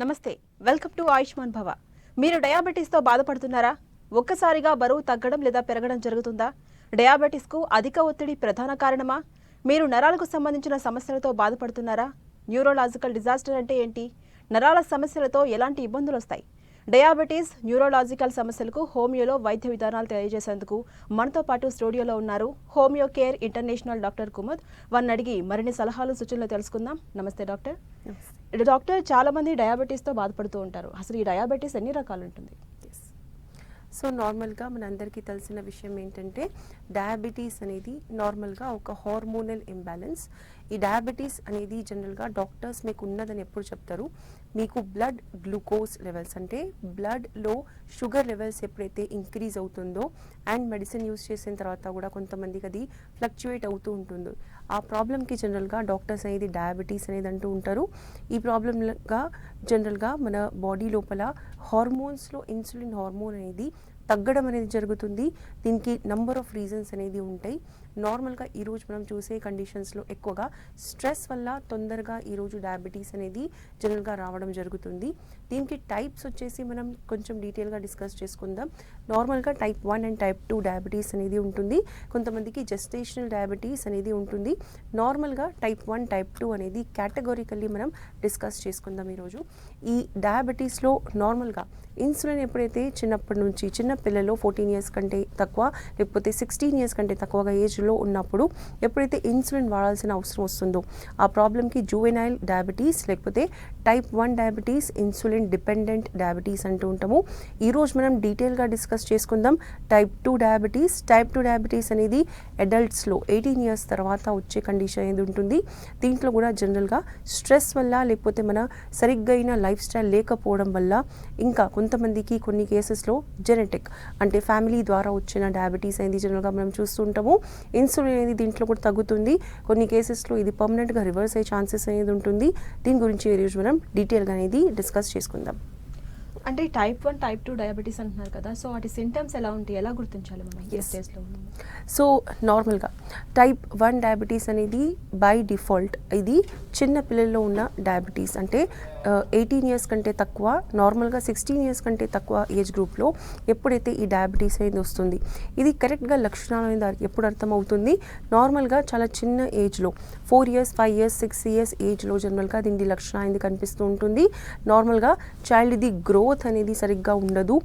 నమస్తే welcome to Ayushman భవ. మీరు డయాబెటీస్తో బాధపడుతున్నారా? ఒక్కసారిగా బరువు తగ్గడం లేదా పెరగడం జరుగుతుందా? డయాబెటీస్కు అధిక ఒత్తిడి ప్రధాన కారణమా? మీరు నరాలకు సంబంధించిన సమస్యలతో బాధపడుతున్నారా? న్యూరోలాజికల్ డిజాస్టర్ అంటే ఏంటి? నరాల సమస్యలతో ఎలాంటి ఇబ్బందులు వస్తాయి? డయాబెటీస్ న్యూరోలాజికల్ సమస్యలకు హోమియోలో వైద్య విధానాలు తెలియజేసేందుకు మనతో పాటు స్టూడియోలో ఉన్నారు homeo care international doctor Kumud. వారిని అడిగి మరిన్ని సలహాలు సూచనలు తెలుసుకుందాం. నమస్తే డాక్టర్. డాక్టర్ చాలామంది డయాబెటీస్తో బాధపడుతూ ఉంటారు. అసలు ఈ డయాబెటీస్ ఎన్ని రకాలు ఉంటుంది సో నార్మల్గా మనందరికీ తెలిసిన విషయం ఏంటంటే డయాబెటీస్ అనేది నార్మల్గా ఒక హార్మోనల్ ఇంబ్యాలెన్స్. ఈ డయాబెటీస్ అనేది జనరల్గా డాక్టర్స్ మీకు ఉన్నదని ఎప్పుడు చెప్తారు? మీకు బ్లడ్ గ్లూకోజ్ లెవెల్స్ అంటే బ్లడ్లో షుగర్ లెవెల్స్ ఎప్పుడైతే ఇంక్రీజ్ అవుతుందో అండ్ మెడిసిన్ యూస్ చేసిన తర్వాత కూడా కొంతమందికి అది ఫ్లక్చువేట్ అవుతూ ఉంటుందో. ఆ ప్రాబ్లమ్కి జనరల్గా డాక్టర్స్ అనేది డయాబెటీస్ అనేది అంటూ ఉంటారు. ఈ ప్రాబ్లంగా జనరల్గా మన బాడీ లోపల హార్మోన్స్లో ఇన్సులిన్ హార్మోన్ అనేది తగ్గడం అనేది జరుగుతుంది. దీనికి నంబర్ ఆఫ్ రీజన్స్ అనేది ఉంటాయి. నార్మల్గా ఈరోజు మనం చూసే కండిషన్స్లో ఎక్కువగా స్ట్రెస్ వల్ల తొందరగా ఈరోజు డయాబెటీస్ అనేది జనరల్గా రావడం జరుగుతుంది. దీనికి టైప్స్ వచ్చేసి మనం కొంచెం డీటెయిల్గా డిస్కస్ చేసుకుందాం. నార్మల్గా type one and type two diabetes అనేది ఉంటుంది. కొంతమందికి జెస్టేషనల్ డయాబెటీస్ అనేది ఉంటుంది. నార్మల్గా టైప్ వన్ టైప్ టూ అనేది కేటగోరికల్లీ మనం డిస్కస్ చేసుకుందాం ఈరోజు ఈ డయాబెటీస్లో నార్మల్గా ఇన్సులిన్ ఎప్పుడైతే చిన్నప్పటి నుంచి చిన్న పిల్లలు ఫోర్టీన్ ఇయర్స్ కంటే తక్కువ లేకపోతే సిక్స్టీన్ ఇయర్స్ కంటే తక్కువగా ఏజ్లో ఉన్నప్పుడు ఎప్పుడైతే ఇన్సులిన్ వాడాల్సిన అవసరం వస్తుందో ఆ ప్రాబ్లమ్కి జూవెనైల్ డయాబెటీస్ లేకపోతే type one diabetes insulin dependent diabetes అంటూ ఉంటాము. ఈరోజు మనం డీటెయిల్గా డిస్కస్ చేసుకుందాం. Type two diabetes type two diabetes అనేది అడల్ట్స్లో ఎయిటీన్ ఇయర్స్ తర్వాత వచ్చే కండిషన్ అనేది ఉంటుంది. దీంట్లో కూడా జనరల్గా స్ట్రెస్ వల్ల లేకపోతే మన సరిగ్గా అయిన లైఫ్ స్టైల్ లేకపోవడం వల్ల ఇంకా కొంతమందికి కొన్ని కేసెస్లో జెనెటిక్ అంటే ఫ్యామిలీ ద్వారా వచ్చిన డయాబెటీస్ అనేది జనరల్గా మనం చూస్తుంటాము ఇన్సులిన్ అనేది దీంట్లో కూడా తగ్గుతుంది. కొన్ని కేసెస్లో ఇది పర్మనెంట్గా రివర్స్ అయ్యే ఛాన్సెస్ అనేది ఉంటుంది. దీని గురించి ఈరోజు మనం డీటెయిల్గా అనేది డిస్కస్ చేసుకుందాం. అంటే type one type two diabetes అంటున్నారు కదా సో వాటి సింటమ్స్ ఎలా ఉంటాయి? ఎలా గుర్తించాలి మనం ఏ. స్టేజ్లో సో నార్మల్గా టైప్ వన్ డయాబెటీస్ అనేది బై డిఫాల్ట్ ఇది చిన్న పిల్లల్లో ఉన్న డయాబెటీస్ అంటే ఎయిటీన్ ఇయర్స్ కంటే తక్కువ నార్మల్గా సిక్స్టీన్ ఇయర్స్ కంటే తక్కువ ఏజ్ గ్రూప్లో ఎప్పుడైతే ఈ డయాబెటీస్ అనేది వస్తుంది. ఇది కరెక్ట్గా లక్షణాలు అనేది దానికి ఎప్పుడు అర్థమవుతుంది? నార్మల్గా చాలా చిన్న ఏజ్లో four years five years six years ఏజ్లో జనరల్గా దీని లక్షణం అనేది కనిపిస్తూ ఉంటుంది. నార్మల్గా చైల్డ్ ఇది గ్రోత్ అనేది సరిగ్గా ఉండదు.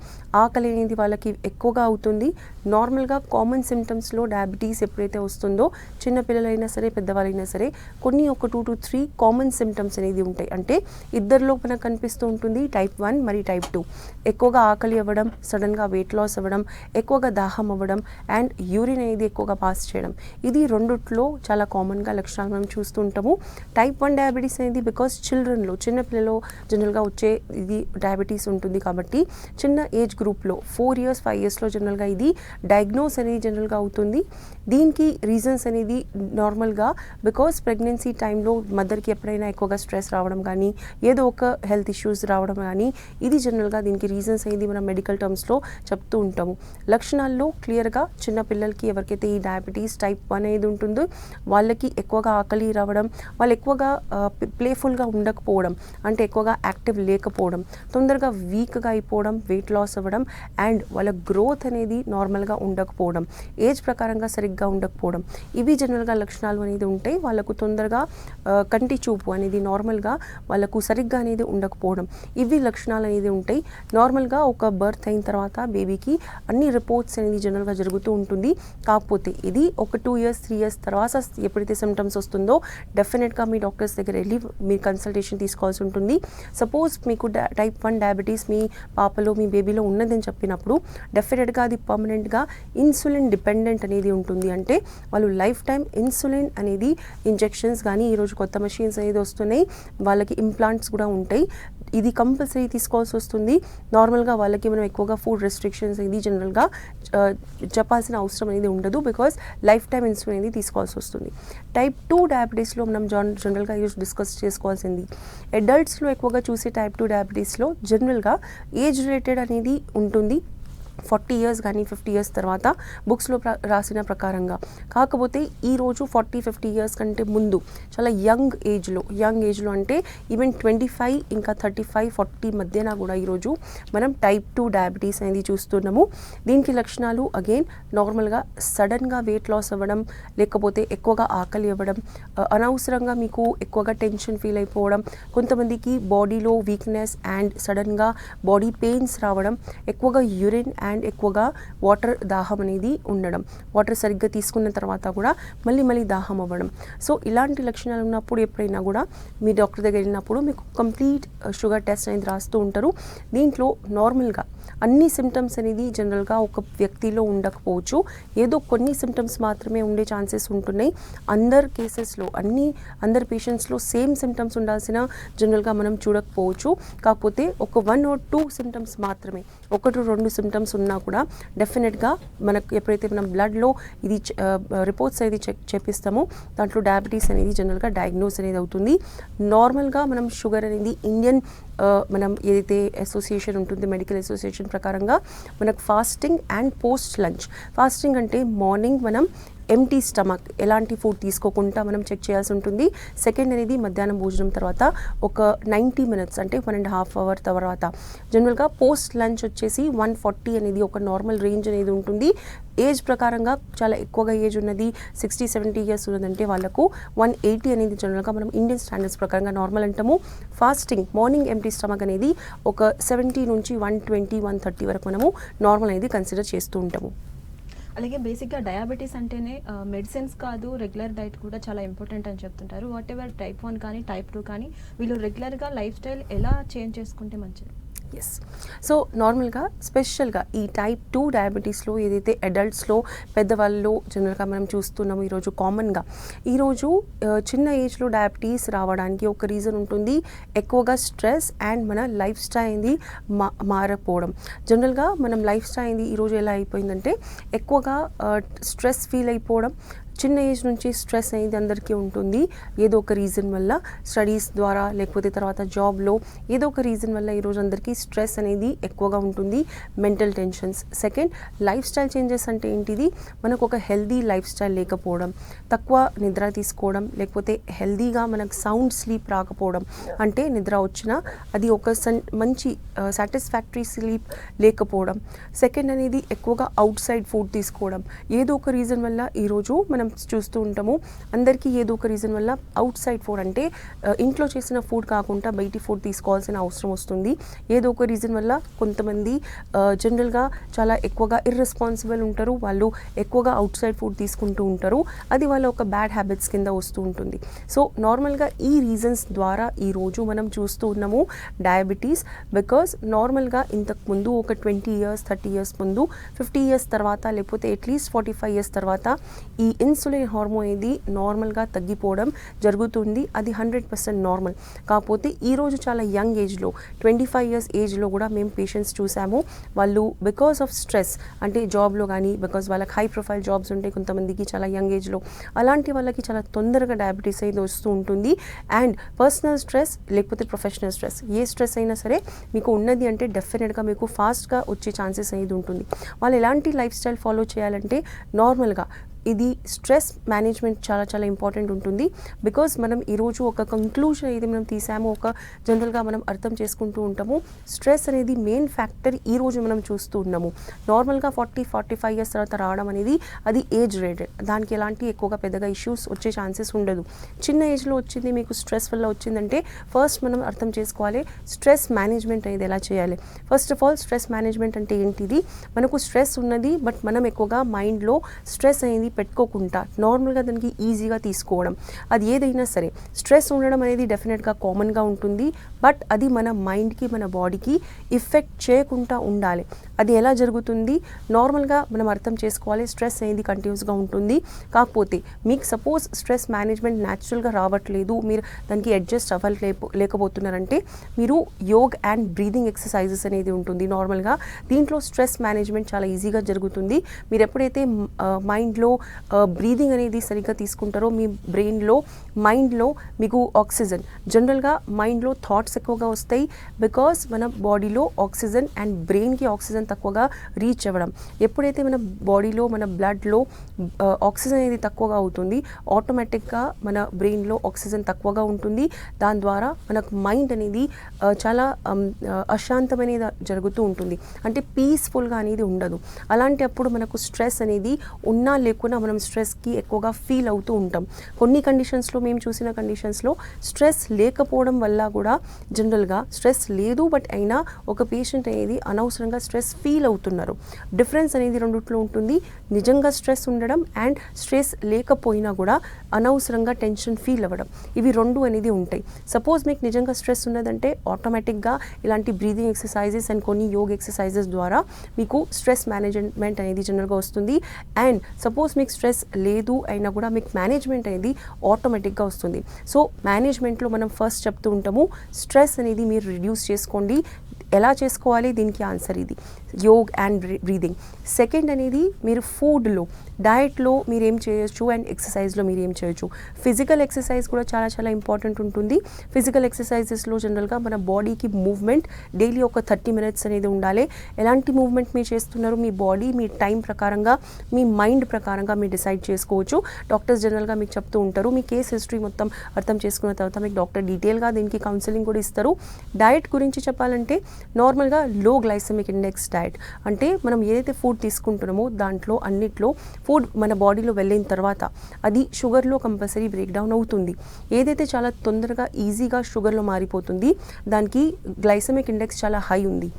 ఆకలి అనేది వాళ్ళకి ఎక్కువగా అవుతుంది. నార్మల్గా కామన్ సిమ్టమ్స్లో డయాబెటీస్ ఎప్పుడైతే వస్తుందో చిన్నపిల్లలైనా సరే పెద్దవాళ్ళైనా సరే కొన్ని ఒక two to three common symptoms అనేది ఉంటాయి. అంటే ఇద్దరిలో మనకు కనిపిస్తూ ఉంటుంది టైప్ వన్ మరి టైప్ టూ ఎక్కువగా ఆకలి అవ్వడం సడన్గా వెయిట్ లాస్ అవ్వడం ఎక్కువగా దాహం అవ్వడం అండ్ యూరిన్ అనేది ఎక్కువగా పాస్ చేయడం. ఇది రెండిట్లో చాలా కామన్గా లక్షణాలు మనం చూస్తూ ఉంటాము. టైప్ వన్ డయాబెటీస్ అనేది బికాస్ చిల్డ్రన్లో చిన్నపిల్లలో జనరల్గా వచ్చే ఇది డయాబెటీస్ ఉంటుంది కాబట్టి చిన్న ఏజ్ గ్రూప్లో ఫోర్ ఇయర్స్ ఫైవ్ ఇయర్స్లో జనరల్గా ఇది డయాగ్నోస్ అనేది జనరల్గా అవుతుంది. దీనికి రీజన్స్ అనేది నార్మల్గా బికాస్ ప్రెగ్నెన్సీ టైంలో మదర్కి ఎప్పుడైనా ఎక్కువగా స్ట్రెస్ రావడం కానీ ఏదో ఒక హెల్త్ ఇష్యూస్ రావడం కానీ ఇది జనరల్గా దీనికి రీజన్స్ అనేది మనం మెడికల్ టర్మ్స్లో చెప్తూ ఉంటాము. లక్షణాల్లో క్లియర్గా చిన్న పిల్లలకి ఎవరికైతే ఈ డయాబెటీస్ టైప్ వన్ అనేది ఉంటుందో వాళ్ళకి ఎక్కువగా ఆకలి రావడం వాళ్ళు ఎక్కువగా ప్లేఫుల్గా ఉండకపోవడం అంటే ఎక్కువగా యాక్టివ్ లేకపోవడం తొందరగా వీక్గా అయిపోవడం వెయిట్ లాస్ అవ్వడం అండ్ వాళ్ళ గ్రోత్ అనేది నార్మల్గా ఉండకపోవడం ఏజ్ ప్రకారంగా సరిగ్గా ఉండకపోవడం. ఇవి జనరల్గా లక్షణాలు అనేది ఉంటాయి వాళ్ళకు తొందరగా కంటి చూపు అనేది నార్మల్గా వాళ్ళకు సరిగ్గా అనేది ఉండకపోవడం. ఇవి లక్షణాలు అనేది ఉంటాయి. నార్మల్గా ఒక బర్త్ అయిన తర్వాత బేబీకి అన్ని రిపోర్ట్స్ అనేది జనరల్గా జరుగుతూ ఉంటుంది. కాకపోతే ఇది ఒక టూ ఇయర్స్ త్రీ ఇయర్స్ తర్వాత ఎప్పుడైతే సిమ్టమ్స్ వస్తుందో డెఫినెట్గా మీ డాక్టర్స్ దగ్గర వెళ్ళి మీరు కన్సల్టేషన్ తీసుకోవాల్సి ఉంటుంది. సపోజ్ మీకు టైప్ వన్ డయాబెటీస్ మీ పాపలో మీ బేబీలో ఉన్నదని చెప్పినప్పుడు డెఫినెట్గా అది పర్మనెంట్గా ఇన్సులిన్ డిపెండెంట్ అనేది ఉంటుంది. అంటే వాళ్ళు లైఫ్ టైం ఇన్సులిన్ అనేది ఇంజెక్షన్స్ కానీ ఈరోజు కొత్త మెషిన్స్ అనేది వస్తున్నాయి. వాళ్ళకి ఇంప్లాంట్స్ కూడా ఉంటాయి. ఇది కంపల్సరీ తీసుకోవాల్సి వస్తుంది. నార్మల్గా వాళ్ళకి మనం ఎక్కువగా ఫుడ్ రెస్ట్రిక్షన్స్ అనేది జనరల్గా Uh, చెప్పాల్సిన అవసరం అనేది ఉండదు బికాస్ లైఫ్ టైం ఇన్సులిన్ అనేది తీసుకోవాల్సి వస్తుంది. టైప్ టూ డయాబెటీస్లో మనం జన్ జనరల్గా యూజ్ డిస్కస్ చేసుకోవాల్సింది. అడల్ట్స్లో ఎక్కువగా చూసే టైప్ టూ డయాబెటీస్లో జనరల్గా ఏజ్ రిలేటెడ్ అనేది ఉంటుంది. ఫార్టీ ఇయర్స్ కానీ ఫిఫ్టీ ఇయర్స్ తర్వాత బుక్స్లో రాసిన ప్రకారంగా. కాకపోతే ఈరోజు ఫార్టీ ఫిఫ్టీ ఇయర్స్ కంటే ముందు చాలా యంగ్ ఏజ్లో యంగ్ ఏజ్లో అంటే ఈవెన్ ట్వంటీ ఫైవ్ ఇంకా థర్టీ ఫైవ్ ఫార్టీ మధ్యన కూడా ఈరోజు మనం టైప్ టూ డయాబెటీస్ అనేది చూస్తున్నాము. దీనికి లక్షణాలు అగైన్ నార్మల్గా సడన్గా వెయిట్ లాస్ అవ్వడం లేకపోతే ఎక్కువగా ఆకలి అవ్వడం అనవసరంగా మీకు ఎక్కువగా టెన్షన్ ఫీల్ అయిపోవడం కొంతమందికి బాడీలో వీక్నెస్ అండ్ సడన్గా బాడీ పెయిన్స్ రావడం ఎక్కువగా యూరిన్ అండ్ ఎక్కువగా వాటర్ దాహం అనేది ఉండడం వాటర్ సరిగ్గా తీసుకున్న తర్వాత కూడా మళ్ళీ మళ్ళీ దాహం అవ్వడం. సో ఇలాంటి లక్షణాలు ఉన్నప్పుడు ఎప్పుడైనా కూడా మీ డాక్టర్ దగ్గర వెళ్ళినప్పుడు మీకు కంప్లీట్ షుగర్ టెస్ట్ అనేది రాస్తూ ఉంటారు. దీంట్లో నార్మల్గా అన్ని సిమ్టమ్స్ అనేది జనరల్గా ఒక వ్యక్తిలో ఉండకపోవచ్చు. ఏదో కొన్ని సిమ్టమ్స్ మాత్రమే ఉండే ఛాన్సెస్ ఉంటున్నాయి. అందరు కేసెస్లో అన్ని అందరు పేషెంట్స్లో సేమ్ సిమ్టమ్స్ ఉండాల్సిన జనరల్గా మనం చూడకపోవచ్చు. కాకపోతే ఒక వన్ ఆర్ టూ సిమ్టమ్స్ మాత్రమే ఒకటి రెండు సిమ్టమ్స్ ఉన్నా కూడా డెఫినెట్గా మనకు ఎప్పుడైతే మనం బ్లడ్లో ఇది రిపోర్ట్స్ అనేది చెక్ చేపిస్తామో దాంట్లో డయాబెటీస్ అనేది జనరల్గా డయాగ్నోస్ అనేది అవుతుంది. నార్మల్గా మనం షుగర్ అనేది ఇండియన్ మనం ఏదైతే అసోసియేషన్ ఉంటుంది మెడికల్ అసోసియేషన్ ప్రకారంగా మనకు fasting and post lunch fasting అంటే మార్నింగ్ మనం ఎంటీ స్టమక్ ఎలాంటి ఫుడ్ తీసుకోకుండా మనం చెక్ చేయాల్సి ఉంటుంది. సెకండ్ అనేది మధ్యాహ్నం భోజనం తర్వాత ఒక నైంటీ మినిట్స్ అంటే వన్ అండ్ హాఫ్ అవర్ తర్వాత. జనరల్గా పోస్ట్ లంచ్ వచ్చేసి వన్ ఫార్టీ అనేది ఒక నార్మల్ రేంజ్ అనేది ఉంటుంది. ఏజ్ ప్రకారంగా చాలా ఎక్కువగా ఏజ్ ఉన్నది సిక్స్టీ సెవెంటీ ఇయర్స్ ఉన్నదంటే వాళ్ళకు వన్ ఎయిటీ అనేది జనరల్గా మనం ఇండియన్ స్టాండర్డ్స్ ప్రకారంగా నార్మల్ అంటాము. ఫాస్టింగ్ మార్నింగ్ ఎంటీ స్టమక్ అనేది ఒక సెవెంటీ నుంచి వన్ ట్వంటీ వన్ థర్టీ వరకు మనము నార్మల్ అనేది కన్సిడర్ చేస్తూ ఉంటాము. అలాగే బేసిక్గా డయాబెటీస్ అంటేనే మెడిసిన్స్ కాదు రెగ్యులర్ డైట్ కూడా చాలా ఇంపార్టెంట్ అని చెప్తుంటారు. వాట్ ఎవర్ టైప్ వన్ కానీ టైప్ టూ కానీ వీళ్ళు రెగ్యులర్గా లైఫ్ స్టైల్ ఎలా చేంజ్ చేసుకుంటే మంచిది? ఎస్ సో నార్మల్గా స్పెషల్గా ఈ టైప్ టూ డయాబెటీస్లో ఏదైతే అడల్ట్స్లో పెద్దవాళ్ళలో జనరల్గా మనం చూస్తున్నాము ఈరోజు కామన్గా ఈరోజు చిన్న ఏజ్లో డయాబెటీస్ రావడానికి ఒక రీజన్ ఉంటుంది. ఎక్కువగా స్ట్రెస్ అండ్ మన లైఫ్ స్టైల్ అనేది మా మారకపోవడం జనరల్గా మనం లైఫ్ స్టైల్ అనేది ఈరోజు ఎలా అయిపోయిందంటే ఎక్కువగా స్ట్రెస్ ఫీల్ అయిపోవడం చిన్న ఏజ్ నుంచి స్ట్రెస్ అనేది అందరికీ ఉంటుంది. ఏదో ఒక రీజన్ వల్ల స్టడీస్ ద్వారా లేకపోతే తర్వాత జాబ్లో ఏదో ఒక రీజన్ వల్ల ఈరోజు అందరికీ స్ట్రెస్ అనేది ఎక్కువగా ఉంటుంది. Mental tensions. Second lifestyle changes అంటే ఏంటిది? మనకు ఒక హెల్దీ లైఫ్ స్టైల్ లేకపోవడం తక్కువ నిద్ర తీసుకోవడం లేకపోతే హెల్దీగా మనకు సౌండ్ స్లీప్ రాకపోవడం అంటే నిద్ర వచ్చినా అది ఒక సన్ మంచి సాటిస్ఫాక్టరీ స్లీప్ లేకపోవడం. సెకండ్ అనేది ఎక్కువగా అవుట్ సైడ్ ఫుడ్ తీసుకోవడం. ఏదో ఒక రీజన్ వల్ల ఈరోజు మన చూస్తూ ఉంటాము. అందరికీ ఏదో ఒక రీజన్ వల్ల అవుట్ సైడ్ ఫుడ్ అంటే ఇంట్లో చేసిన ఫుడ్ కాకుండా బయటి ఫుడ్ తీసుకోవాల్సిన అవసరం వస్తుంది. ఏదో ఒక రీజన్ వల్ల కొంతమంది జనరల్గా చాలా ఎక్కువగా ఇర్రెస్పాన్సిబుల్ ఉంటారు. వాళ్ళు ఎక్కువగా అవుట్ సైడ్ ఫుడ్ తీసుకుంటూ ఉంటారు. అది వాళ్ళ ఒక బ్యాడ్ హ్యాబిట్స్ కింద వస్తూ ఉంటుంది. సో నార్మల్గా ఈ రీజన్స్ ద్వారా ఈరోజు మనం చూస్తూ ఉన్నాము డయాబెటీస్ బికాస్ నార్మల్గా ఇంతకు ముందు ఒక ట్వంటీ ఇయర్స్ థర్టీ ఇయర్స్ ముందు ఫిఫ్టీ ఇయర్స్ తర్వాత లేకపోతే అట్లీస్ట్ ఫార్టీ ఫైవ్ ఇయర్స్ తర్వాత ఈ ఇన్సులిన్ హార్మోన్ ఇది నార్మల్గా తగ్గిపోవడం జరుగుతుంది. అది హండ్రెడ్ పర్సెంట్ నార్మల్. కాకపోతే ఈరోజు చాలా యంగ్ ఏజ్లో ట్వంటీ ఫైవ్ ఇయర్స్ ఏజ్లో కూడా మేము పేషెంట్స్ చూసాము. వాళ్ళు బికాస్ ఆఫ్ స్ట్రెస్ అంటే జాబ్లో కానీ బికాస్ వాళ్ళకి హై ప్రొఫైల్ జాబ్స్ ఉంటాయి కొంతమందికి చాలా యంగ్ ఏజ్లో అలాంటి వాళ్ళకి చాలా తొందరగా డయాబెటీస్ అయితే వస్తూ ఉంటుంది. అండ్ పర్సనల్ స్ట్రెస్ లేకపోతే ప్రొఫెషనల్ స్ట్రెస్ ఏ స్ట్రెస్ అయినా సరే మీకు ఉన్నది అంటే డెఫినెట్గా మీకు ఫాస్ట్గా వచ్చే ఛాన్సెస్ అనేది ఉంటుంది. వాళ్ళు ఎలాంటి లైఫ్ స్టైల్ ఫాలో చేయాలంటే నార్మల్గా ఇది స్ట్రెస్ మేనేజ్మెంట్ చాలా చాలా ఇంపార్టెంట్ ఉంటుంది. బికాస్ మనం ఈరోజు ఒక కంక్లూజన్ అయితే మనం తీసామో ఒక జనరల్గా మనం అర్థం చేసుకుంటూ ఉంటాము స్ట్రెస్ అనేది మెయిన్ ఫ్యాక్టర్ ఈరోజు మనం చూస్తూ ఉన్నాము. నార్మల్గా ఫార్టీ ఫార్టీ ఫైవ్ ఇయర్స్ తర్వాత రావడం అనేది అది ఏజ్ రిలేటెడ్ దానికి ఎలాంటి ఎక్కువగా పెద్దగా ఇష్యూస్ వచ్చే ఛాన్సెస్ ఉండదు. చిన్న ఏజ్లో వచ్చింది మీకు స్ట్రెస్ వల్ల వచ్చిందంటే ఫస్ట్ మనం అర్థం చేసుకోవాలి స్ట్రెస్ మేనేజ్మెంట్ అనేది ఎలా చేయాలి. First of all stress management అంటే ఏంటిది? మనకు స్ట్రెస్ ఉన్నది బట్ మనం ఎక్కువగా మైండ్లో స్ట్రెస్ అనేది పెట్టుకోకుండా నార్మల్గా దానికి ఈజీగా తీసుకోవడం అది ఏదైనా సరే. స్ట్రెస్ ఉండడం అనేది డెఫినెట్గా కామన్గా ఉంటుంది బట్ అది మన మైండ్కి మన బాడీకి ఇఫెక్ట్ చేయకుండా ఉండాలి. అది ఎలా జరుగుతుంది? నార్మల్గా మనం అర్థం చేసుకోవాలి స్ట్రెస్ అనేది కంటిన్యూస్గా ఉంటుంది. కాకపోతే మీకు సపోజ్ స్ట్రెస్ మేనేజ్మెంట్ న్యాచురల్గా రావట్లేదు మీరు దానికి అడ్జస్ట్ అవ్వలేకపో లేకపోతున్నారంటే మీరు యోగ్ అండ్ బ్రీదింగ్ ఎక్సర్సైజెస్ అనేది ఉంటుంది నార్మల్గా దీంట్లో స్ట్రెస్ మేనేజ్మెంట్ చాలా ఈజీగా జరుగుతుంది. మీరు ఎప్పుడైతే మైండ్లో బ్రీదింగ్ అనేది సరిగ్గా తీసుకుంటారో మీ బ్రెయిన్లో మైండ్లో మీకు ఆక్సిజన్. జనరల్గా మైండ్లో థాట్స్ ఎక్కువగా వస్తాయి. బికాస్ మన బాడీలో ఆక్సిజన్ అండ్ బ్రెయిన్కి ఆక్సిజన్ తక్కువగా రీచ్ అవ్వడం. ఎప్పుడైతే మన బాడీలో మన బ్లడ్లో ఆక్సిజన్ అనేది తక్కువగా అవుతుంది ఆటోమేటిక్గా మన బ్రెయిన్లో ఆక్సిజన్ తక్కువగా ఉంటుంది. దాని ద్వారా మనకు మైండ్ అనేది చాలా అమ్, అశాంతమనేది జరుగుతూ ఉంటుంది. అంటే పీస్ఫుల్గా అనేది ఉండదు. అలాంటి అప్పుడు మనకు స్ట్రెస్ అనేది ఉన్నా లేకున్నా మనం స్ట్రెస్కి ఎక్కువగా ఫీల్ అవుతూ ఉంటాం. కొన్ని కండిషన్స్లో మేము చూసిన కండిషన్స్లో స్ట్రెస్ లేకపోవడం వల్ల కూడా జనరల్గా స్ట్రెస్ లేదు. బట్ అయినా ఒక పేషెంట్ అనేది అనవసరంగా స్ట్రెస్ ఫీల్ అవుతున్నారు. డిఫరెన్స్ అనేది రెండిట్లో ఉంటుంది. నిజంగా స్ట్రెస్ ఉండడం అండ్ స్ట్రెస్ లేకపోయినా కూడా అనవసరంగా టెన్షన్ ఫీల్ అవ్వడం. ఇవి రెండు అనేది ఉంటాయి. సపోజ్ మీకు నిజంగా స్ట్రెస్ ఉన్నదంటే ఆటోమేటిక్గా ఇలాంటి బ్రీదింగ్ ఎక్సర్సైజెస్ అండ్ కొన్ని యోగ ఎక్సర్సైజెస్ ద్వారా మీకు స్ట్రెస్ మేనేజ్మెంట్ అనేది జనరల్గా వస్తుంది. అండ్ సపోజ్ మీకు స్ట్రెస్ లేదు అయినా కూడా మీకు మేనేజ్మెంట్ అనేది ఆటోమేటిక్గా వస్తుంది. సో మేనేజ్మెంట్లో మనం ఫస్ట్ చెప్తూ ఉంటాము స్ట్రెస్ అనేది మీరు రిడ్యూస్ చేసుకోండి. ఎలా చేసుకోవాలి? దీనికి ఆన్సర్ ఇది. యోగ్ అండ్ బ్రీదింగ్ సెకండ్ అనేది మీరు ఫుడ్లో డయట్లో మీరు ఏం చేయొచ్చు అండ్ ఎక్సర్సైజ్లో మీరు ఏం చేయొచ్చు. ఫిజికల్ ఎక్సర్సైజ్ కూడా చాలా చాలా ఇంపార్టెంట్ ఉంటుంది. ఫిజికల్ ఎక్సర్సైజెస్లో జనరల్గా మన బాడీకి మూవ్మెంట్ డైలీ ఒక థర్టీ మినిట్స్ అనేది ఉండాలి. ఎలాంటి మూవ్మెంట్ మీరు చేస్తున్నారు? మీ బాడీ మీ టైం ప్రకారంగా మీ మైండ్ ప్రకారంగా మీరు డిసైడ్ చేసుకోవచ్చు. డాక్టర్స్ జనరల్గా మీకు చెప్తూ ఉంటారు. మీ కేస్ హిస్టరీ మొత్తం అర్థం చేసుకున్న తర్వాత మీకు డాక్టర్ డీటెయిల్గా దీనికి కౌన్సిలింగ్ కూడా ఇస్తారు. డయట్ గురించి చెప్పాలంటే నార్మల్గా లో గ్లైసమిక్ ఇండెక్స్ డయట్ అంటే మనం ఏదైతే ఫుడ్ తీసుకుంటున్నామో దాంట్లో అన్నిట్లో ఫుడ్ మన బాడీలో వెళ్ళిన తర్వాత అది షుగర్లో కంపల్సరీ బ్రేక్ డౌన్ అవుతుంది. ఏదైతే చాలా తొందరగా ఈజీగా షుగర్లో మారిపోతుంది దానికి గ్లైసమిక్ ఇండెక్స్ చాలా హై ఉంది.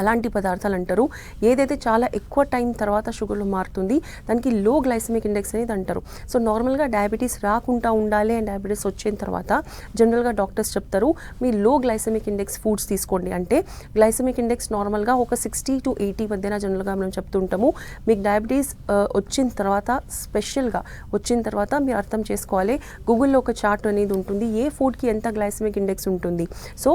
అలాంటి పదార్థాలు అంటారు ఏదైతే చాలా ఎక్కువ టైం తర్వాత షుగర్లో మారుతుంది దానికి లో గ్లైసమిక్ ఇండెక్స్ అనేది అంటారు. సో నార్మల్గా డయాబెటీస్ రాకుండా ఉండాలి అండ్ డయాబెటీస్ వచ్చిన తర్వాత జనరల్గా డాక్టర్స్ చెప్తారు మీ లో గ్లైసమిక్ ఇండెక్స్ ఫుడ్స్ తీసుకోండి. అంటే గ్లైసమిక్ ఇండెక్స్ నార్మల్గా ఒక సిక్స్టీ టు ఎయిటీ మధ్యన జనరల్గా మనం చెప్తుంటాము మీకు డయాబెటీస్ వచ్చిన తర్వాత స్పెషల్గా వచ్చిన తర్వాత మీరు అర్థం చేసుకోవాలి. గూగుల్లో ఒక చార్ట్ అనేది ఉంటుంది ఏ ఫుడ్కి ఎంత గ్లైసమిక్ ఇండెక్స్ ఉంటుంది. సో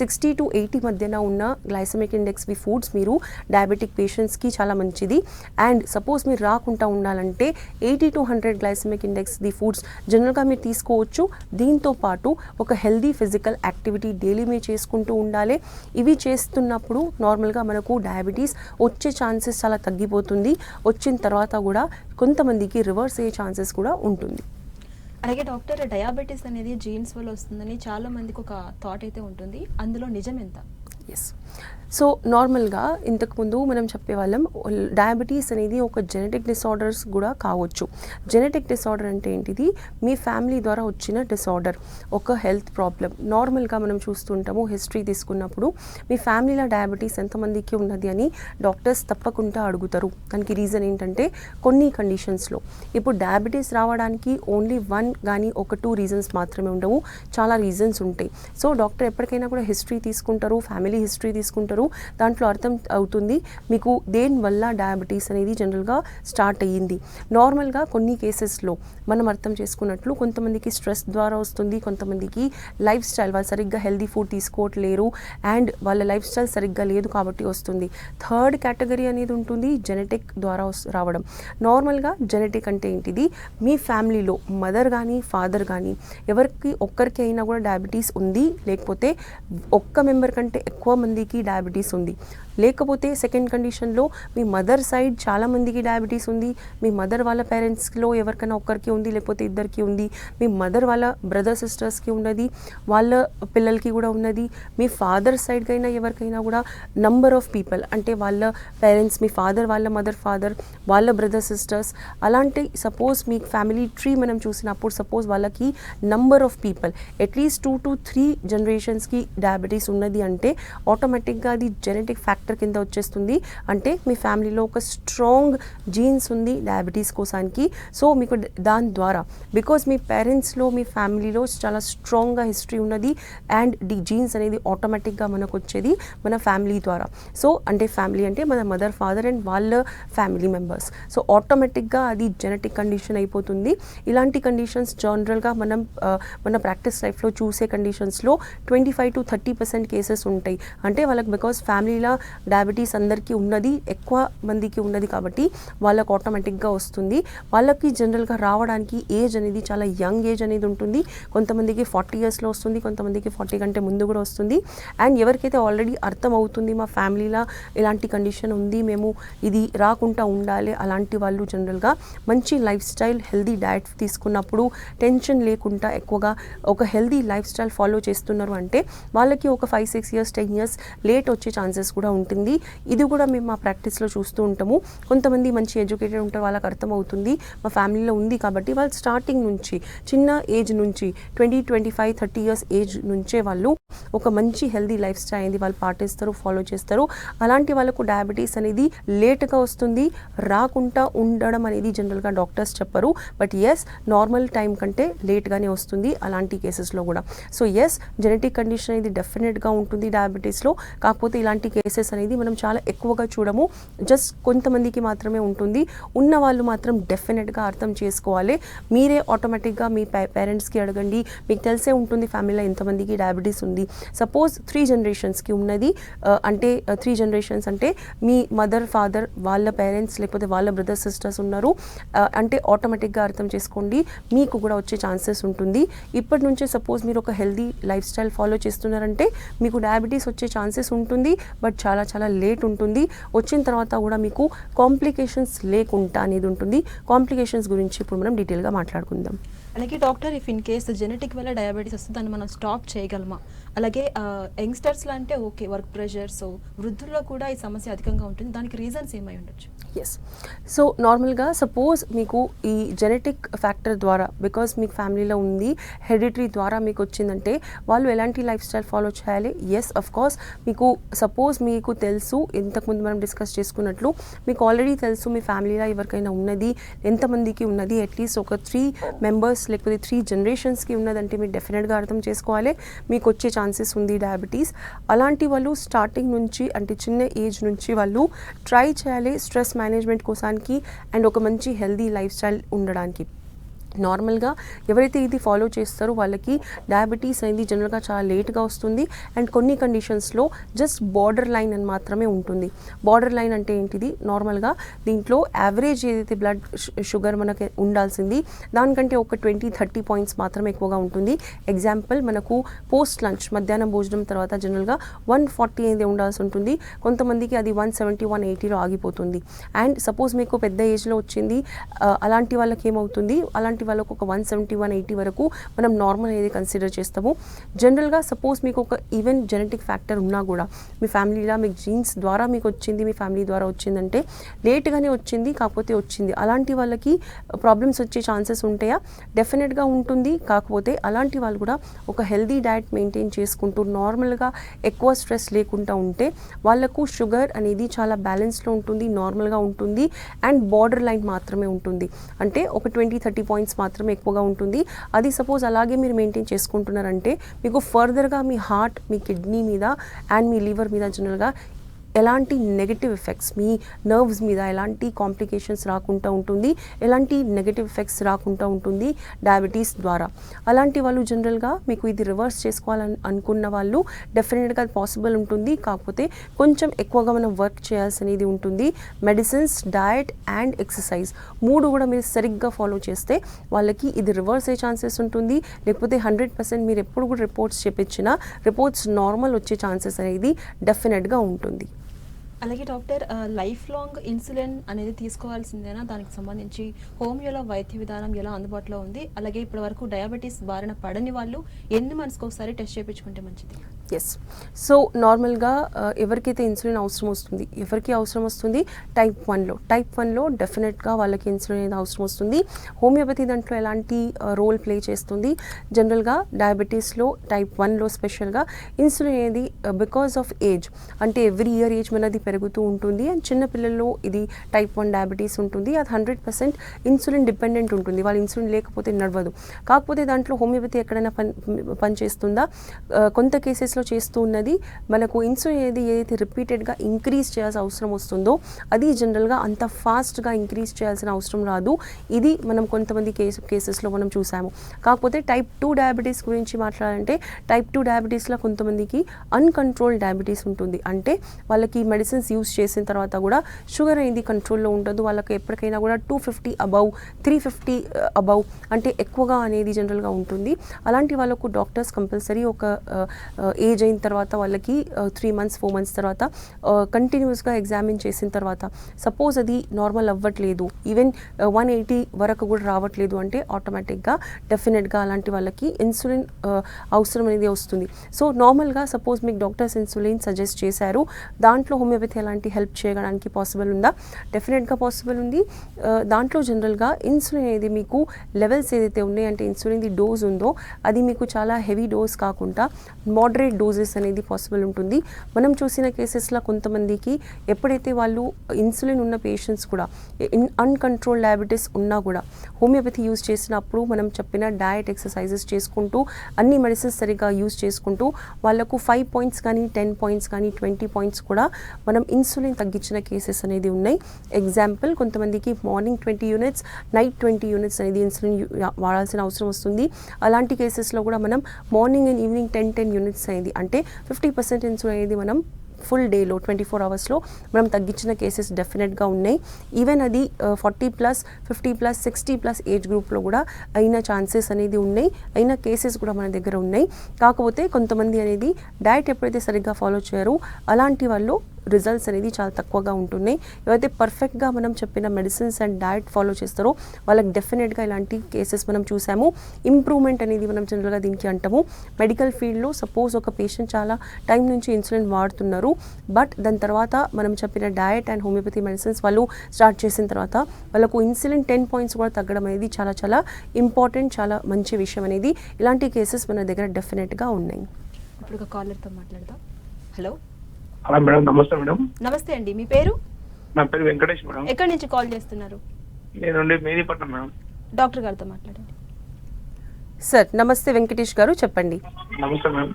సిక్స్టీ టు ఎయిటీ మధ్యన ఉన్న గ్లైసమిక్ ఇండెక్స్ వి ఫుడ్స్ మీరు డయాబెటిక్ పేషెంట్స్కి చాలా మంచిది. అండ్ సపోజ్ మీరు రాకుండా ఉండాలంటే eighty to hundred glycemic index the foods జనరల్గా మీరు తీసుకోవచ్చు. దీంతో పాటు ఒక హెల్దీ ఫిజికల్ యాక్టివిటీ డైలీ మీరు చేసుకుంటూ ఉండాలి. ఇవి చేస్తున్నప్పుడు నార్మల్గా మనకు డయాబెటీస్ వచ్చే ఛాన్సెస్ చాలా తగ్గిపోతుంది. వచ్చిన తర్వాత కూడా కొంతమందికి రివర్స్ అయ్యే ఛాన్సెస్ కూడా ఉంటుంది. అలాగే డాక్టర్ డయాబెటీస్ అనేది జీన్స్ వల్ల వస్తుందని చాలా మందికి ఒక థాట్ అయితే ఉంటుంది. అందులో నిజం ఎంత? ఎస్ సో నార్మల్గా ఇంతకుముందు మనం చెప్పేవాళ్ళం డయాబెటీస్ అనేది ఒక జెనెటిక్ డిసార్డర్స్ కూడా కావచ్చు. జెనెటిక్ డిసార్డర్ అంటే ఏంటిది? మీ ఫ్యామిలీ ద్వారా వచ్చిన డిసార్డర్ ఒక హెల్త్ ప్రాబ్లం నార్మల్గా మనం చూస్తుంటాము హిస్టరీ తీసుకున్నప్పుడు మీ ఫ్యామిలీలో డయాబెటీస్ ఎంతమందికి ఉన్నది అని డాక్టర్స్ తప్పకుండా అడుగుతారు. దానికి రీజన్ ఏంటంటే కొన్ని కండిషన్స్లో ఇప్పుడు డయాబెటీస్ రావడానికి ఓన్లీ వన్ కానీ ఒక టూ రీజన్స్ మాత్రమే ఉండవు. చాలా రీజన్స్ ఉంటాయి. సో డాక్టర్ ఎప్పటికైనా కూడా హిస్టరీ తీసుకుంటారు ఫ్యామిలీ హిస్టరీ తీసుకుంటారు దాంట్లో అర్థం అవుతుంది. మీకు దేనివల్ల డయాబెటీస్ అనేది జనరల్గా స్టార్ట్ అయ్యింది? నార్మల్గా కొన్ని కేసెస్లో మనం అర్థం చేసుకున్నట్లు కొంతమందికి స్ట్రెస్ ద్వారా వస్తుంది కొంతమందికి లైఫ్ స్టైల్ వాళ్ళు సరిగ్గా హెల్దీ ఫుడ్ తీసుకోవట్లేరు అండ్ వాళ్ళ లైఫ్ స్టైల్ సరిగ్గా లేదు కాబట్టి వస్తుంది. థర్డ్ కేటగిరీ అనేది ఉంటుంది జెనెటిక్ ద్వారా రావడం. నార్మల్గా జెనెటిక్ అంటే ఏంటిది? మీ ఫ్యామిలీలో మదర్ కానీ ఫాదర్ కానీ ఎవరికి ఒక్కరికి అయినా కూడా డయాబెటీస్ ఉంది. లేకపోతే ఒక్క మెంబర్ కంటే ఎక్కువ మందికి డయాబెటీస్ ఉంది. లేకపోతే సెకండ్ కండిషన్లో మీ మదర్ సైడ్ చాలామందికి డయాబెటీస్ ఉంది. మీ మదర్ వాళ్ళ పేరెంట్స్లో ఎవరికైనా ఒక్కరికి ఉంది లేకపోతే ఇద్దరికి ఉంది. మీ మదర్ వాళ్ళ బ్రదర్ సిస్టర్స్కి ఉన్నది వాళ్ళ పిల్లలకి కూడా ఉన్నది. మీ ఫాదర్ సైడ్కి అయినా ఎవరికైనా కూడా నంబర్ ఆఫ్ పీపుల్ అంటే వాళ్ళ పేరెంట్స్ మీ ఫాదర్ వాళ్ళ మదర్ ఫాదర్ వాళ్ళ బ్రదర్ సిస్టర్స్ అలాంటి సపోజ్ మీ ఫ్యామిలీ ట్రీ మనం చూసినప్పుడు సపోజ్ వాళ్ళకి number of people at least two to three జనరేషన్స్కి diabetes ఉన్నది అంటే ఆటోమేటిక్గా అది జెనెటిక్ ఫ్యాక్టర్ కింద వచ్చేస్తుంది. అంటే మీ ఫ్యామిలీలో ఒక స్ట్రాంగ్ జీన్స్ ఉంది డయాబెటీస్ కోసానికి. సో మీకు దాని ద్వారా. బికాస్ మీ పేరెంట్స్లో మీ ఫ్యామిలీలో చాలా స్ట్రాంగ్గా హిస్టరీ ఉన్నది అండ్ ది జీన్స్ అనేది ఆటోమేటిక్గా మనకు వచ్చేది మన ఫ్యామిలీ ద్వారా. సో అంటే ఫ్యామిలీ అంటే మన మదర్ ఫాదర్ అండ్ వాళ్ళ ఫ్యామిలీ మెంబర్స్ సో ఆటోమేటిక్గా అది జెనెటిక్ కండిషన్ అయిపోతుంది. ఇలాంటి కండిషన్స్ జనరల్గా మనం మన ప్రాక్టీస్ లైఫ్లో చూసే కండిషన్స్లో twenty five to thirty percent cases ఉంటాయి. అంటే వాళ్ళకి బికాస్ ఫ్యామిలీలో డయాబెటీస్ అందరికీ ఉన్నది ఎక్కువ మందికి ఉన్నది కాబట్టి వాళ్ళకు ఆటోమేటిక్గా వస్తుంది. వాళ్ళకి జనరల్గా రావడానికి ఏజ్ అనేది చాలా యంగ్ ఏజ్ అనేది ఉంటుంది. కొంతమందికి ఫార్టీ ఇయర్స్లో వస్తుంది కొంతమందికి ఫార్టీ కంటే ముందు కూడా వస్తుంది. అండ్ ఎవరికైతే ఆల్రెడీ అర్థం అవుతుంది మా ఫ్యామిలీలో ఇలాంటి కండిషన్ ఉంది మేము ఇది రాకుండా ఉండాలి అలాంటి వాళ్ళు జనరల్గా మంచి లైఫ్ స్టైల్ హెల్దీ డయట్ తీసుకున్నప్పుడు టెన్షన్ లేకుండా ఎక్కువగా ఒక హెల్దీ లైఫ్ స్టైల్ ఫాలో చేస్తున్నారు అంటే వాళ్ళకి ఒక five six years ten years late వచ్చే ఛాన్సెస్ కూడా ఉంటుంది. ఇది కూడా మేము మా ప్రాక్టీస్లో చూస్తూ ఉంటాము. కొంతమంది మంచి ఎడ్యుకేటెడ్ ఉంటారు వాళ్ళకి అర్థమవుతుంది. మా ఫ్యామిలీలో ఉంది కాబట్టి వాళ్ళు స్టార్టింగ్ నుంచి చిన్న ఏజ్ నుంచి twenty twenty five thirty years age నుంచే వాళ్ళు ఒక మంచి హెల్దీ లైఫ్ స్టైల్ అనేది వాళ్ళు పాటిస్తారు ఫాలో చేస్తారు. అలాంటి వాళ్ళకు డయాబెటీస్ అనేది లేట్గా వస్తుంది. రాకుండా ఉండడం అనేది జనరల్గా డాక్టర్స్ చెప్పరు. బట్ ఎస్ నార్మల్ టైం కంటే లేట్గానే వస్తుంది అలాంటి కేసెస్లో కూడా. సో ఎస్ జెనెటిక్ కండిషన్ అనేది డెఫినెట్గా ఉంటుంది డయాబెటీస్లో. కాకపోతే ఇలాంటి కేసెస్ అనేది మనం చాలా ఎక్కువగా చూడము. జస్ట్ కొంతమందికి మాత్రమే ఉంటుంది. ఉన్న వాళ్ళు మాత్రం డెఫినెట్గా అర్థం చేసుకోవాలి. మీరే ఆటోమేటిక్గా మీ పేరెంట్స్కి అడగండి. మీకు తెలిసే ఉంటుంది ఫ్యామిలీలో ఎంతమందికి డయాబెటీస్ ఉంది. సపోజ్ త్రీ జనరేషన్స్కి ఉన్నది అంటే త్రీ జనరేషన్స్ అంటే మీ మదర్ ఫాదర్ వాళ్ళ పేరెంట్స్ లేకపోతే వాళ్ళ బ్రదర్ సిస్టర్స్ ఉన్నారు. అంటే ఆటోమేటిక్గా అర్థం చేసుకోండి మీకు కూడా వచ్చే ఛాన్సెస్ ఉంటుంది. ఇప్పటి నుంచే సపోజ్ మీరు ఒక హెల్దీ లైఫ్ స్టైల్ ఫాలో చేస్తున్నారంటే మీకు డయాబెటీస్ వచ్చే ఛాన్సెస్ ఉంటుంది బట్ చాలా చాలా లేట్ ఉంటుంది. వచ్చిన తర్వాత కూడా మీకు కాంప్లికేషన్స్ లేకుండా అనేది ఉంటుంది. కాంప్లికేషన్స్ గురించి ఇప్పుడు మనం డీటెయిల్గా మాట్లాడుకుందాం. అలాగే doctor if in case genetic వల్ల డయాబెటీస్ వస్తే దాన్ని మనం స్టాప్ చేయగలమా? అలాగే యంగ్స్టర్స్లో అంటే ఓకే వర్క్ ప్రెషర్ సో వృద్ధుల్లో కూడా ఈ సమస్య అధికంగా ఉంటుంది. దానికి రీజన్స్ ఏమై ఉండొచ్చు? ఎస్ సో నార్మల్గా సపోజ్ మీకు ఈ జెనెటిక్ ఫ్యాక్టర్ ద్వారా బికాస్ మీకు ఫ్యామిలీలో ఉంది హెరిటరీ ద్వారా మీకు వచ్చిందంటే వాళ్ళు ఎలాంటి లైఫ్ స్టైల్ ఫాలో చేయాలి? ఎస్ అఫ్ కోర్స్ మీకు సపోజ్ మీకు తెలుసు ఇంతకుముందు మనం డిస్కస్ చేసుకున్నట్లు మీకు ఆల్రెడీ తెలుసు మీ ఫ్యామిలీలో ఎవరికైనా ఉన్నది ఎంతమందికి ఉన్నది అట్లీస్ట్ ఒక త్రీ మెంబర్స్ లేకపోతే త్రీ జనరేషన్స్కి ఉన్నదంటే మీరు డెఫినెట్గా అర్థం చేసుకోవాలి. మీకు వచ్చే ఛాన్స్ ఛాన్సెస్ ఉంది డయాబెటీస్ అలాంటి వాళ్ళు స్టార్టింగ్ నుంచి అంటే చిన్న ఏజ్ నుంచి వాళ్ళు ట్రై చేయాలి స్ట్రెస్ మేనేజ్మెంట్ కోసానికి అండ్ ఒక మంచి హెల్దీ లైఫ్ స్టైల్ ఉండడానికి. నార్మల్గా ఎవరైతే ఇది ఫాలో చేస్తారో వాళ్ళకి డయాబెటీస్ అనేది జనరల్గా చాలా లేట్గా వస్తుంది. అండ్ కొన్ని కండిషన్స్లో జస్ట్ బార్డర్ లైన్ అని మాత్రమే ఉంటుంది. బార్డర్ లైన్ అంటే ఏంటిది? నార్మల్గా దీంట్లో యావరేజ్ ఏదైతే బ్లడ్ షుగర్ మనకి ఉండాల్సింది దానికంటే ఒక ట్వంటీ థర్టీ పాయింట్స్ మాత్రమే ఎక్కువగా ఉంటుంది. ఎగ్జాంపుల్ మనకు పోస్ట్ లంచ్ మధ్యాహ్నం భోజనం తర్వాత జనరల్గా వన్ ఫార్టీ అనేది ఉండాల్సి ఉంటుంది. కొంతమందికి అది వన్ సెవెంటీ వన్ ఎయిటీలో ఆగిపోతుంది. అండ్ సపోజ్ మీకు పెద్ద ఏజ్లో వచ్చింది అలాంటి వాళ్ళకి ఏమవుతుంది? అలాంటి వాళ్ళకు ఒక వన్ సెవెంటీ వన్ ఎయిటీ వరకు మనం నార్మల్ అనేది కన్సిడర్ చేస్తాము. జనరల్గా సపోజ్ మీకు ఒక ఈవెన్ జెనెటిక్ ఫ్యాక్టర్ ఉన్నా కూడా మీ ఫ్యామిలీలో మీకు జీన్స్ ద్వారా మీకు వచ్చింది మీ ఫ్యామిలీ ద్వారా వచ్చిందంటే లేట్గానే వచ్చింది కాకపోతే వచ్చింది. అలాంటి వాళ్ళకి ప్రాబ్లమ్స్ వచ్చే ఛాన్సెస్ ఉంటాయా? డెఫినెట్గా ఉంటుంది. కాకపోతే అలాంటి వాళ్ళు కూడా ఒక హెల్దీ డైట్ మెయింటైన్ చేసుకుంటూ నార్మల్గా ఎక్కువ స్ట్రెస్ లేకుండా ఉంటే వాళ్ళకు షుగర్ అనేది చాలా బ్యాలెన్స్లో ఉంటుంది నార్మల్గా ఉంటుంది అండ్ బార్డర్ లైన్ మాత్రమే ఉంటుంది. అంటే ఒక ట్వంటీ థర్టీ పాయింట్స్ మాత్రమే ఎక్కువగా ఉంటుంది. అది సపోజ్ అలాగే మీరు మెయింటైన్ చేసుకుంటున్నారంటే మీకు ఫర్దర్గా మీ హార్ట్ మీ కిడ్నీ మీద అండ్ మీ లివర్ మీద జనరల్గా ఎలాంటి నెగటివ్ ఎఫెక్ట్స్ మీ నర్వ్స్ మీద ఎలాంటి కాంప్లికేషన్స్ రాకుండా ఉంటుంది ఎలాంటి నెగటివ్ ఎఫెక్ట్స్ రాకుండా ఉంటుంది డయాబెటీస్ ద్వారా. అలాంటి వాళ్ళు జనరల్గా మీకు ఇది రివర్స్ చేసుకోవాలని అనుకున్న వాళ్ళు డెఫినెట్గా అది పాసిబుల్ ఉంటుంది. కాకపోతే కొంచెం ఎక్కువగా మనం వర్క్ చేయాల్సినది ఉంటుంది. మెడిసిన్స్ డయట్ అండ్ ఎక్సర్సైజ్ మూడు కూడా మీరు సరిగ్గా ఫాలో చేస్తే వాళ్ళకి ఇది రివర్స్ అయ్యే ఛాన్సెస్ ఉంటుంది. లేకపోతే హండ్రెడ్ పర్సెంట్ మీరు ఎప్పుడు కూడా రిపోర్ట్స్ చేపించినా రిపోర్ట్స్ నార్మల్ వచ్చే ఛాన్సెస్ అనేది డెఫినెట్గా ఉంటుంది. అలాగే డాక్టర్ లైఫ్ లాంగ్ ఇన్సులిన్ అనేది తీసుకోవాల్సిందేనా? దానికి సంబంధించి హోమియోలో వైద్య విధానం ఎలా అందుబాటులో ఉంది? అలాగే ఇప్పటి వరకు డయాబెటీస్ బారిన పడని వాళ్ళు ఎన్ని మనసుకు ఒకసారి టెస్ట్ చేయించుకుంటే మంచిది? ఎస్ సో నార్మల్గా ఎవరికైతే ఇన్సులిన్ అవసరం వస్తుంది ఎవరికి అవసరం వస్తుంది? టైప్ వన్లో టైప్ వన్లో డెఫినెట్గా వాళ్ళకి ఇన్సులిన్ అనేది అవసరం వస్తుంది. హోమియోపతి దాంట్లో ఎలాంటి రోల్ ప్లే చేస్తుంది? జనరల్గా డయాబెటీస్లో టైప్ వన్లో స్పెషల్గా ఇన్సులిన్ అనేది బికాస్ ఆఫ్ ఏజ్ అంటే ఎవ్రీ ఇయర్ ఏజ్ మనది పెరుగుతూ ఉంటుంది. అండ్ చిన్నపిల్లల్లో ఇది టైప్ వన్ డయాబెటీస్ ఉంటుంది. అది హండ్రెడ్ పర్సెంట్ ఇన్సులిన్ డిపెండెంట్ ఉంటుంది. వాళ్ళు ఇన్సులిన్ లేకపోతే నడవదు. కాకపోతే దాంట్లో హోమియోపతి ఎక్కడైనా పని పనిచేస్తుందా? కొంత కేసెస్లో చేస్తూ ఉన్నది మనకు ఇన్సులిన్ ఏది ఏదైతే రిపీటెడ్గా ఇంక్రీజ్ చేయాల్సిన అవసరం వస్తుందో అది జనరల్గా అంత ఫాస్ట్గా ఇంక్రీజ్ చేయాల్సిన అవసరం రాదు. ఇది మనం కొంతమంది కేసు కేసెస్లో మనం చూసాము. కాకపోతే టైప్ టూ డయాబెటీస్ గురించి మాట్లాడాలంటే టైప్ టూ డయాబెటీస్లో కొంతమందికి అన్కంట్రోల్ డయాబెటీస్ ఉంటుంది. అంటే వాళ్ళకి మెడిసిన్స్ యూస్ చేసిన తర్వాత కూడా షుగర్ అనేది కంట్రోల్లో ఉండదు. వాళ్ళకి ఎప్పటికైనా కూడా two fifty above three fifty above అంటే ఎక్కువగా అనేది జనరల్గా ఉంటుంది. అలాంటి వాళ్ళకు డాక్టర్స్ కంపల్సరీ ఒక uh, uh, ఏజ్ అయిన తర్వాత వాళ్ళకి త్రీ మంత్స్ ఫోర్ మంత్స్ తర్వాత uh, కంటిన్యూస్గా ఎగ్జామిన్ చేసిన తర్వాత సపోజ్ అది నార్మల్ అవ్వట్లేదు. ఈవెన్ వన్ ఎయిటీ వరకు కూడా రావట్లేదు అంటే ఆటోమేటిక్గా డెఫినెట్గా అలాంటి వాళ్ళకి ఇన్సులిన్ అవసరం అనేది వస్తుంది. సో నార్మల్గా సపోజ్ మీకు డాక్టర్స్ ఇన్సులిన్ సజెస్ట్ చేశారు. దాంట్లో హోమియోపతి ఎలాంటి హెల్ప్ చేయడానికి పాసిబుల్ ఉందా? డెఫినెట్గా పాసిబుల్ ఉంది. దాంట్లో జనరల్గా ఇన్సులిన్ అనేది మీకు లెవెల్స్ ఏదైతే ఉన్నాయి అంటే ఇన్సులిన్ ది డోస్ ఉందో అది మీకు చాలా హెవీ డోస్ కాకుండా మోడరేట్ డోసెస్ అనేది పాసిబుల్ ఉంటుంది. మనం చూసిన కేసెస్లో కొంతమందికి ఎప్పుడైతే వాళ్ళు ఇన్సులిన్ ఉన్న పేషెంట్స్ కూడా ఇన్ అన్కంట్రోల్ డయాబెటీస్ ఉన్నా కూడా హోమియోపతి యూజ్ చేసినప్పుడు మనం చెప్పిన డయట్ ఎక్సర్సైజెస్ చేసుకుంటూ అన్ని మెడిసిన్స్ సరిగ్గా యూజ్ చేసుకుంటూ వాళ్ళకు ఫైవ్ పాయింట్స్ కానీ టెన్ పాయింట్స్ కానీ ట్వంటీ పాయింట్స్ కూడా మనం మనం ఇన్సులిన్ తగ్గించిన కేసెస్ అనేది ఉన్నాయి. ఎగ్జాంపుల్ కొంతమందికి morning twenty units night twenty units అనేది ఇన్సులిన్ వాడాల్సిన అవసరం వస్తుంది. అలాంటి కేసెస్లో కూడా మనం morning and evening ten ten units అనేది అంటే ఫిఫ్టీ పర్సెంట్ ఇన్సులిన్ అనేది మనం ఫుల్ డేలో ట్వంటీ ఫోర్ అవర్స్లో మనం తగ్గించిన కేసెస్ డెఫినెట్గా ఉన్నాయి. ఈవెన్ అది forty plus fifty plus sixty plus age గ్రూప్లో కూడా అయిన ఛాన్సెస్ అనేది ఉన్నాయి. అయిన కేసెస్ కూడా మన దగ్గర ఉన్నాయి. కాకపోతే కొంతమంది అనేది డయట్ ఎప్పుడైతే సరిగ్గా ఫాలో చేయరో అలాంటి వాళ్ళు రిజల్ట్స్ అనేది చాలా తక్కువగా ఉంటున్నాయి. ఎవరైతే పర్ఫెక్ట్గా మనం చెప్పిన మెడిసిన్స్ అండ్ డయట్ ఫాలో చేస్తారో వాళ్ళకి డెఫినెట్గా ఇలాంటి కేసెస్ మనం చూసాము. ఇంప్రూవ్మెంట్ అనేది మనం జనరల్గా దీనికి అంటాము. మెడికల్ ఫీల్డ్లో సపోజ్ ఒక పేషెంట్ చాలా టైం నుంచి ఇన్సులిన్ వాడుతున్నారు బట్ దాని తర్వాత మనం చెప్పిన డయట్ అండ్ హోమియోపతి మెడిసిన్స్ వాళ్ళు స్టార్ట్ చేసిన తర్వాత వాళ్ళకు ఇన్సులిన్ టెన్ పాయింట్స్ కూడా తగ్గడం అనేది చాలా చాలా ఇంపార్టెంట్ చాలా మంచి విషయం అనేది. ఇలాంటి కేసెస్ మన దగ్గర డెఫినెట్గా ఉన్నాయి. ఇప్పుడు ఒక కాలర్తో మాట్లాడదాం. హలో హలో మేడం నమస్తే మేడం నమస్తే అండి. మీ పేరు? నా పేరు వెంకటేష్ మేడం ఎక్కడి నుంచి కాల్ చేస్తున్నారు? నేను మేదీపట్నం మేడం డాక్టర్ గారితో మాట్లాడండి. సార్ నమస్తే వెంకటేష్ గారు చెప్పండి. నమస్తే మేడం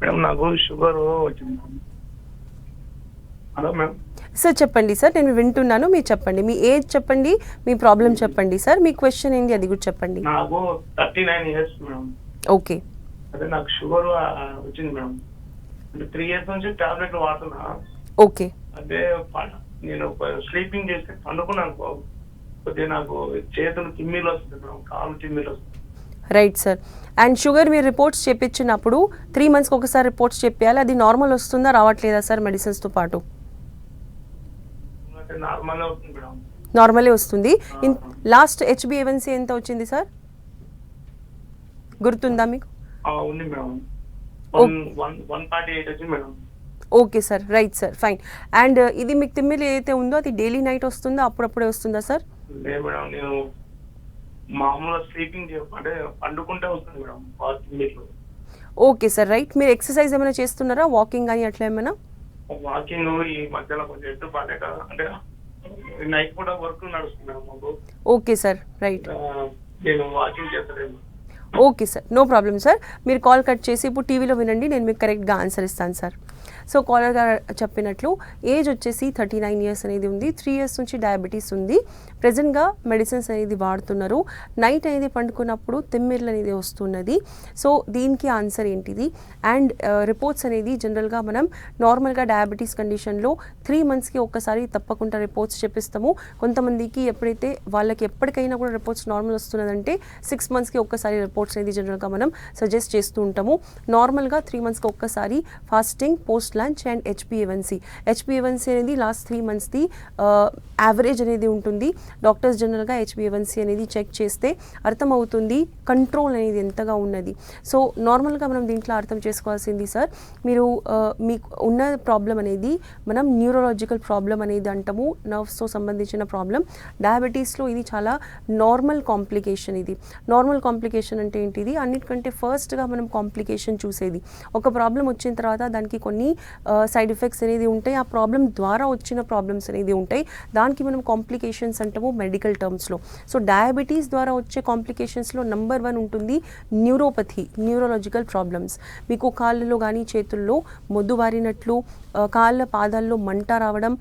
మేడం నాకు షుగర్ వచ్చింది మేడం హలో మేడం సార్ చెప్పండి సార్ నేను వింటున్నాను. మీరు చెప్పండి. మీ ఏజ్ చెప్పండి. మీ ప్రాబ్లం చెప్పండి సార్ మీ క్వశ్చన్ ఏంది అది కూడా చెప్పండి. నాకు thirty nine years madam okay అదే నాకు షుగర్ వచ్చింది మేడం త్రీ ఇయర్స్ నుంచి టాబ్లెట్లు వాడుతున్నా. ఓకే. ప- నేను స్లీపింగ్ చేస్తే పండుకున్నాను కొద్దిగా నాకు చేతులు తిమ్మిలు కాలు తిమ్మిలు రైట్ సార్ అండ్ షుగర్ మీరు రిపోర్ట్స్ చెప్పించినప్పుడు త్రీ మంత్స్కి ఒకసారి రిపోర్ట్స్ చెప్పాలి అది నార్మల్ వస్తుందా రావట్లేదా సార్ మెడిసిన్స్తో పాటు? అంటే నార్మల్ అవుతుంది మేడం. నార్మలే వస్తుంది. లాస్ట్ హెచ్బిఎవన్సీ ఎంత వచ్చింది సార్ గుర్తుందా మీకు? ఉంది madam. Okay sir right sir fine and ఇది మీకు తిమ్మిలి ఏదైతే ఉందో అది డైలీ నైట్ వస్తుందా? అప్పుడప్పుడే వస్తుందా సార్ లేదు మేడం నేను మామూలుగా స్లీపింగ్ అంటే పండుకుంటే వస్తుంది మేడం వాకింగ్ ఇట్లా ఓకే సార్ రైట్ మీరు ఎక్సర్సైజ్ ఏమైనా చేస్తున్నారా? వాకింగ్ కానీ అట్లా ఏమైనా? వాకింగ్ ఈ మధ్యలో కొంచెం ఎత్తు బాగాలేక అంటే నైట్ కూడా వర్క్ నడుస్తుంది మేడం మాకు. ఓకే సార్ రైట్ నేను walking చేస్తలేను. Okay sir no problem sir మీరు కాల్ కట్ చేసి ఇప్పుడు టీవీలో వినండి నేను మీకు కరెక్ట్గా ఆన్సర్ ఇస్తాను సార్ సో కాలర్ గారు చెప్పినట్లు ఏజ్ వచ్చేసి థర్టీ నైన్ ఇయర్స్ అనేది ఉంది. త్రీ ఇయర్స్ నుంచి డయాబెటీస్ ఉంది. ప్రజెంట్గా మెడిసిన్స్ అనేది వాడుతున్నారు. నైట్ అనేది పండుకున్నప్పుడు తిమ్మిర్లు అనేది వస్తున్నది. సో దీనికి ఆన్సర్ ఏంటిది? అండ్ రిపోర్ట్స్ అనేది జనరల్గా మనం నార్మల్గా డయాబెటీస్ కండిషన్లో త్రీ మంత్స్కి ఒక్కసారి తప్పకుండా రిపోర్ట్స్ చెప్పిస్తాము. కొంతమందికి ఎప్పుడైతే వాళ్ళకి ఎప్పటికైనా కూడా రిపోర్ట్స్ నార్మల్ వస్తున్నదంటే సిక్స్ మంత్స్కి ఒక్కసారి రిపోర్ట్స్ అనేది జనరల్గా మనం సజెస్ట్ చేస్తూ ఉంటాము. నార్మల్గా త్రీ మంత్స్కి ఒక్కసారి ఫాస్టింగ్ పోస్ట్ లంచ్ అండ్ హెచ్పిఎవన్సీ హెచ్పిఎవన్సీ అనేది లాస్ట్ త్రీ మంత్స్ది యావరేజ్ అనేది ఉంటుంది. డాక్టర్స్ జనరల్గా హెచ్పిఎవన్సీ అనేది చెక్ చేస్తే అర్థమవుతుంది కంట్రోల్ అనేది ఎంతగా ఉన్నది. సో నార్మల్గా మనం దీంట్లో అర్థం చేసుకోవాల్సింది సార్ మీరు మీకు ఉన్న ప్రాబ్లం అనేది మనం న్యూరలాజికల్ ప్రాబ్లం అనేది అంటాము నర్వ్స్తో సంబంధించిన ప్రాబ్లం డయాబెటీస్లో ఇది చాలా నార్మల్ కాంప్లికేషన్ ఇది. నార్మల్ కాంప్లికేషన్ అంటే ఏంటిది? అన్నిటికంటే ఫస్ట్గా మనం కాంప్లికేషన్ చూసేది. ఒక ప్రాబ్లం వచ్చిన తర్వాత దానికి కొన్ని సైడ్ ఎఫెక్ట్స్ అనేది ఉంటాయి. ఆ ప్రాబ్లం ద్వారా వచ్చిన ప్రాబ్లమ్స్ అనేది ఉంటాయి. దానికి మనం కాంప్లికేషన్స్ అంటాము మెడికల్ టర్మ్స్లో సో డయాబెటీస్ ద్వారా వచ్చే కాంప్లికేషన్స్లో నంబర్ వన్ ఉంటుంది న్యూరోపతి న్యూరోలాజికల్ ప్రాబ్లమ్స్ మీకు కాళ్ళలో కానీ చేతుల్లో మొద్దుబారినట్లు కాళ్ళ పాదాల్లో మంట రావడం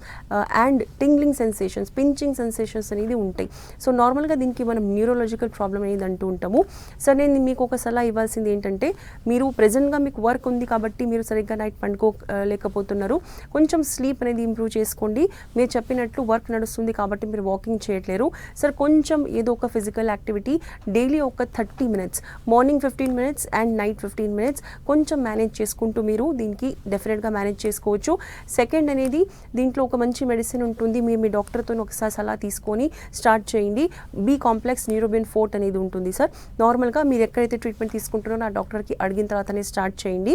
and tingling sensations pinching sensations అనేది ఉంటాయి. సో నార్మల్గా దీనికి మనం న్యూరోలాజికల్ ప్రాబ్లం అనేది అంటూ ఉంటాము. సో నేను మీకు ఒక సలహా ఇవ్వాల్సింది ఏంటంటే మీరు ప్రజెంట్గా మీకు వర్క్ ఉంది కాబట్టి మీరు సరిగ్గా నైట్ పండుకో లేకపోతున్నారు. కొంచెం స్లీప్ అనేది ఇంప్రూవ్ చేసుకోండి. మీరు చెప్పినట్లు వర్క్ నడుస్తుంది కాబట్టి మీరు వాకింగ్ చేయట్లేరు. సార్ కొంచెం ఏదో ఒక ఫిజికల్ యాక్టివిటీ డైలీ ఒక thirty minutes morning fifteen minutes and night fifteen minutes కొంచెం మేనేజ్ చేసుకుంటూ మీరు దీనికి డెఫినెట్గా మేనేజ్ చేసుకోవచ్చు. సెకండ్ అనేది దీంట్లో ఒక మంచి మెడిసిన్ ఉంటుంది. మీరు మీ డాక్టర్తో ఒకసారి సలహా తీసుకొని స్టార్ట్ చేయండి. బి కాంప్లెక్స్ న్యూరోబిన్ ఫోర్ట్ అనేది ఉంటుంది సార్. నార్మల్గా మీరు ఎక్కడైతే ట్రీట్మెంట్ తీసుకుంటారో ఆ డాక్టర్కి అడిగిన తర్వాతనే స్టార్ట్ చేయండి.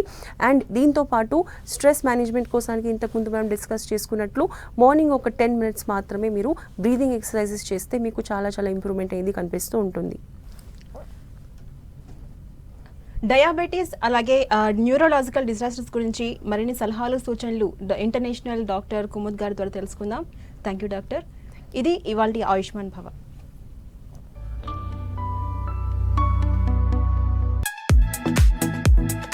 అండ్ దీంతో పాటు స్ట్రెస్ మేనేజ్మెంట్ కోసానికి ఇంతకుముందు మనం డిస్కస్ చేసుకున్నట్లు మార్నింగ్ ఒక టెన్ మినిట్స్ మాత్రమే మీరు బ్రీదింగ్ ఎక్సర్సైజెస్ చేస్తే మీకు చాలా చాలా ఇంప్రూవ్మెంట్ అయింది కనిపిస్తూ ఉంటుంది. డయాబెటీస్ అలాగే న్యూరోలాజికల్ డిజాస్టర్స్ గురించి మరిన్ని సలహాలు సూచనలు ఇంటర్నేషనల్ డాక్టర్ కుముద్ గారి ద్వారా తెలుసుకుందాం. Thank you doctor. ఇది ఇవాళ ఆయుష్మాన్ భవ.